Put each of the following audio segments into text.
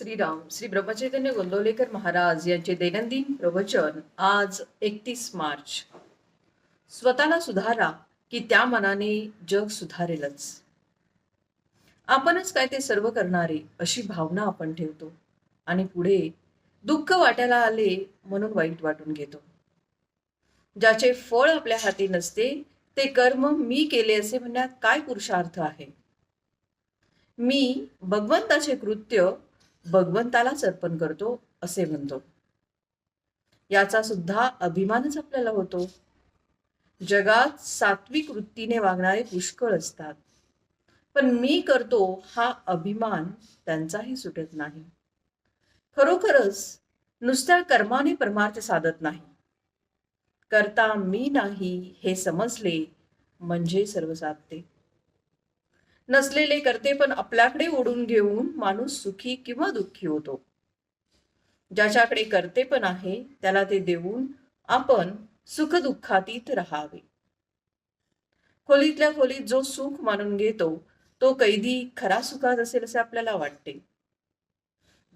श्रीराम श्री ब्रह्मचैतन्य गोंदवलेकर महाराज यांचे दैनंदिन प्रवचन आज एकतीस मार्च. स्वतःला सुधारा की त्या मनाने जग सुधारेलच. आपणच काय ते सर्व करणारे अशी भावना आपण ठेवतो आणि पुढे दुःख वाटायला आले म्हणून वाईट वाटून घेतो. ज्याचे फळ आपल्या हाती नसते ते कर्म मी केले असे म्हणण्यात काय पुरुषार्थ आहे? मी भगवंताचे कृत्य भगवंतालाच अर्पण करतो असे म्हणतो. याचा सुद्धा अभिमानच आपल्याला होतो. जगात सात्विक वृत्तीने वागणारे पुष्कळ असतात. पण मी करतो हा अभिमान त्यांचाही सुटत नाही. खरोखरच नुसत्या कर्माने परमार्थ साधत नाही. करता मी नाही हे समजले म्हणजे सर्व साधते नसलेले करते पण आपल्याकडे ओढून घेऊन माणूस सुखी किंवा दुःखी होतो. ज्याच्याकडे करते पण आहे त्याला ते देऊन आपण सुख दुःखातीत राहावे. खोलीतल्या खोलीत जो सुख मानून घेतो तो कैदी खरा सुखात असेल असे आपल्याला वाटते.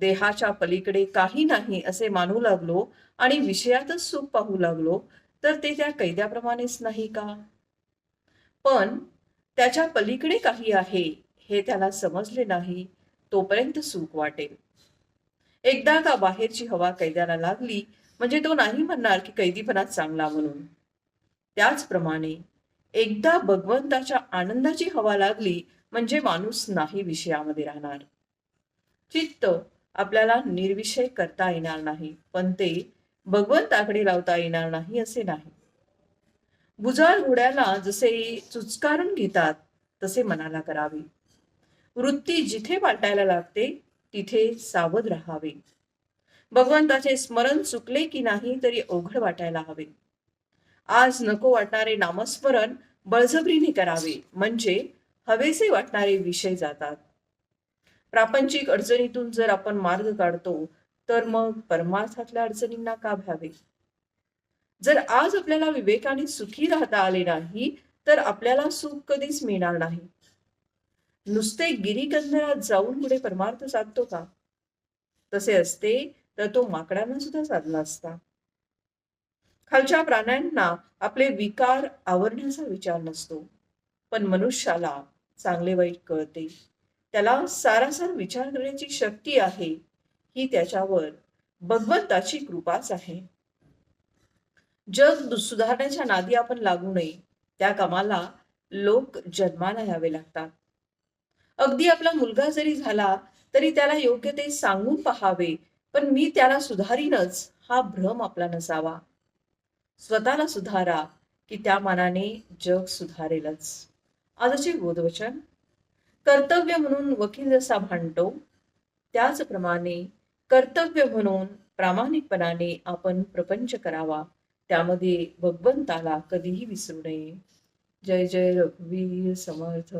देहाच्या पलीकडे काही नाही असे मानू लागलो आणि विषयातच सुख पाहू लागलो तर ते त्या कैद्याप्रमाणेच नाही का? पण त्याच्या पलीकडे काही आहे हे त्याला समजले नाही तोपर्यंत सुख वाटेल. एकदा का बाहेरची हवा कैद्याला लागली म्हणजे तो नाही म्हणणार की कैदीपणात चांगला म्हणून. त्याचप्रमाणे एकदा भगवंताच्या आनंदाची हवा लागली म्हणजे माणूस नाही विषयामध्ये राहणार. चित्त आपल्याला निर्विषय करता येणार नाही पण ते भगवंताकडे लावता येणार नाही असे नाही. भुजाळ घोड्याला जसे चुचकारून घेतात तसे मनाला करावे. वृत्ती जिथे वाटायला लागते तिथे सावध राहावे. भगवंताचे स्मरण चुकले की नाही तरी अवघड वाटायला हवे. आज नको वाटणारे नामस्मरण बळजबरीने करावे म्हणजे हवेसे वाटणारे विषय जातात. प्रापंचिक अडचणीतून जर आपण मार्ग काढतो तर मग परमार्थातल्या अडचणींना का भ्यावे? जर आज आपल्याला विवेकाने सुखी राहता आले नाही तर आपल्याला सुख कधीच मिळणार नाही. नुसते गिरीकंदरात जाऊन पुढे परमार्थ साधतो का? तसे असते तर तो माकडांना सुद्धा साधला असता. खालच्या प्राण्यांना आपले विकार आवरण्याचा विचार नसतो पण मनुष्याला चांगले वाईट कळते. त्याला सारासार विचार करण्याची शक्ती आहे ही त्याच्यावर भगवंताची कृपाच आहे. जग सुधारण्याच्या नादी आपण लागू नये. त्या कामाला लोक जन्माला यावे लागतात. अगदी आपला मुलगा जरी झाला तरी त्याला योग्य ते सांगून पहावे पण मी त्याला सुधारीनच हा भ्रम आपला नसावा. स्वतःला सुधारा की त्या मानाने जग सुधारेलच. आजचे बोधवचन कर्तव्य म्हणून वकील जसा भांडतो त्याचप्रमाणे कर्तव्य म्हणून प्रामाणिकपणाने आपण प्रपंच करावा. त्यामध्ये भगवंताला कधीही विसरू नये. जय जय रघुवीर समर्थ.